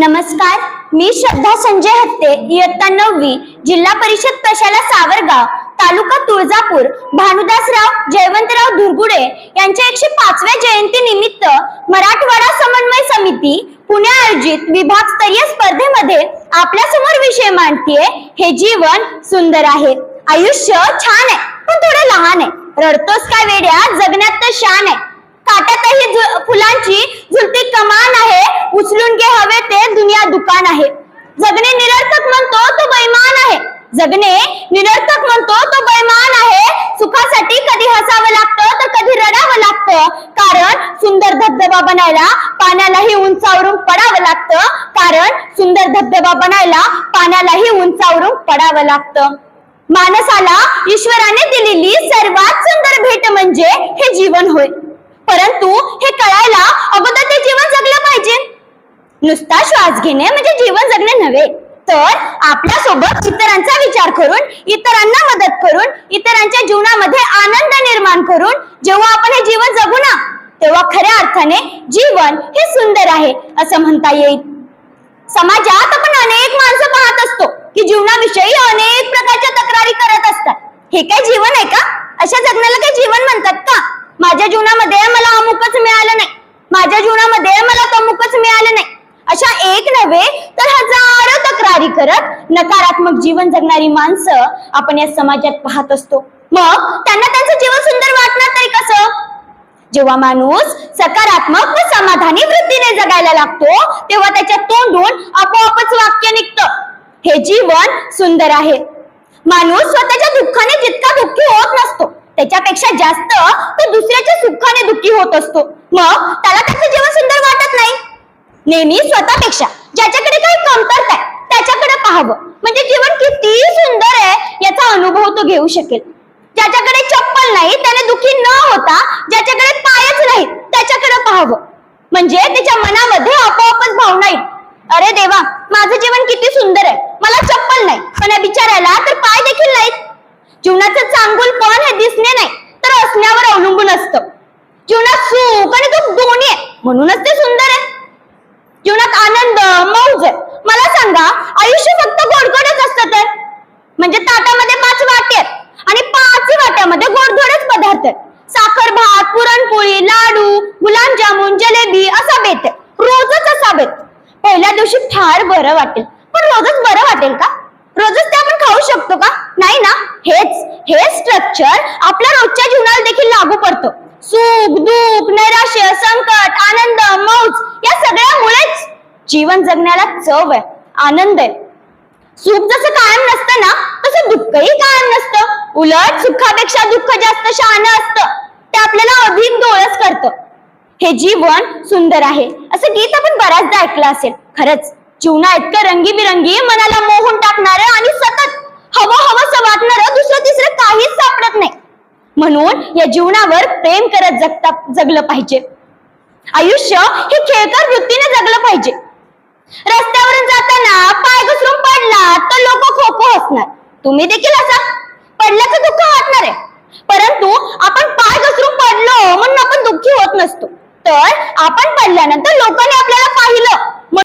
नमस्कार मी श्रद्धा संजय हत्ते इयत्ता नववी जिल्हा परिषद प्रशाला सावरगाव तालुका तुळजापूर भानुदासराव जयवंतराव धुरगुडे यांच्या एकशे पाचव्या जयंती निमित्त मराठवाडा समन्वय समिती पुणे आयोजित विभागस्तरीय स्पर्धेमध्ये आपल्यासमोर विषय मांडतीये. हे जीवन सुंदर आहे. आयुष्य छान आहे पण थोडं लहान आहे. रडतोस काय वेड्या? जगण्यात तर शान आहे. काट्यातही फुलांची ते दुकान आहे. जगणे निरर्थक म्हणतो तो बैमान आहे. जगणे निरर्थक म्हणतो तो बैमान आहे. सुखासाठी कधी हसावं लागतं तर कधी रडावं लागतं. कारण सुंदर धबधबा बनायला पाण्यालाही उंचावरून पडावं लागतं. कारण सुंदर धबधबा बनायला पाण्यालाही उंचावरून पडावं लागतं. माणसाला ईश्वराने दिलेली सर्वात सुंदर भेट म्हणजे हे जीवन होय परंतु हे कळायला अगोदर ते जीवन जगलं पाहिजे नुसता श्वास घेणे म्हणजे जीवन जगणे नव्हे. तर आपल्यासोबत इतरांचा विचार करून इतरांना मदत करून इतरांच्या जीवनामध्ये आनंद निर्माण करून जेव्हा आपण हे जीवन जगू ना तेव्हा खऱ्या अर्थाने जीवन हे सुंदर आहे असं म्हणता येईल. समाजात आपण अनेक माणसं पाहत असतो की जीवनाविषयी अनेक प्रकारच्या तक्रारी करत असतात. हे काय जीवन आहे का? अशा जगण्याला काय जीवन म्हणतात का माझ्या जीवनामध्ये मला अमुकच मिळालं नाही माझ्या जीवनामध्ये मला तमुकच मिळालं नाही अशा एक नव्हे तर हजारो तक्रारी करत नकारात्मक जीवन जगणारी माणसं आपण या समाजात पाहत असतो. मग त्यांना त्यांचं जीवन सुंदर वाटणार तरी कसं? जेव्हा माणूस सकारात्मक व समाधानी वृत्तीने जगायला लागतो तेव्हा त्याच्या तोंडून आपोआपच वाक्य निघतं. हे जीवन सुंदर आहे. माणूस स्वतःच्या दुःखाने जितका दुःखी होत नसतो त्याच्यापेक्षा जास्त तो दुसऱ्याच्या सुखाने दुःखी होत असतो. मग त्याला त्याचं जीवन सुंदर वाटत नाही. नेहमी स्वतःपेक्षा. ज्याच्याकडे काही कमतरता आहे त्याच्याकडे पाहावं. म्हणजे जीवन किती सुंदर आहे याचा अनुभव तो घेऊ शकेल. ज्याच्याकडे चप्पल नाही त्याने दुखी न होता ज्याच्याकडे पायच नाही त्याच्याकडे पाहावं. म्हणजे त्याच्या मनामध्ये आपोआपच भावना येईल. अरे देवा माझं जीवन किती सुंदर आहे. मला चप्पल नाही पण या बिचारायला तर पाय देखील नाहीत. जीवनाचं चांगुलपण हे दिसणे नाही तर असण्यावर अवलंबून असतं. जीवनात सुख आणि दुःख दोन्ही आहे. म्हणूनच ते सुंदर आहे जीवनात आनंद मौज आहे मला सांगा आयुष्य फक्त गोडगोडच असतं तर म्हणजे ताटामध्ये पाच वाटे आहेत आणि पाचही वाट्यामध्ये गोडधोडच पदार्थ आहेत साखर भात पुरणपोळी लाडू गुलाबजामुन जलेबी असा बेत आहे रोजच असा बेत पहिल्या दिवशी फार बरं वाटेल. पण रोजच बरं वाटेल का? रोजच ते आपण खाऊ शकतो का? नाही ना? हेच हे स्ट्रक्चर आपल्या रोजच्या जीवनाला देखील लागू पडतं. सुख दुःख नैराश्य संकट आनंद मौज या सगळ्यामुळेच जीवन जगण्याला चव आहे आनंद आहे. सुख जसं कायम नसतं ना तसं दुःखही कायम नसतं. उलट सुखापेक्षा दुःख जास्त शान असतं. ते आपल्याला अधिक डोळस करतं. हे जीवन सुंदर आहे. असं गीत आपण बऱ्याचदा ऐकलं असेल. खरंच जीवना इतकं रंगीबिरंगी मनाला मोहून टाकणार आणि सतत हवं हवं वाटणार दुसरं तिसरं काहीच सापडत नाही. म्हणून या जीवनावर प्रेम करत जगता जगलं पाहिजे. आयुष्य हे खेळकर वृत्तीने जगलं पाहिजे. रस्त्यावरून जाताना पाय घसरून पडला तर लोक खो खो हसणार. तुम्ही देखील असा पडल्याचं दुःख वाटणार आहे. परंतु आपण पाय घसरून पडलो म्हणून आपण दुःखी होत नसतो. तर आपण पडल्यानंतर लोकांनी आपल्याला पाहिलं.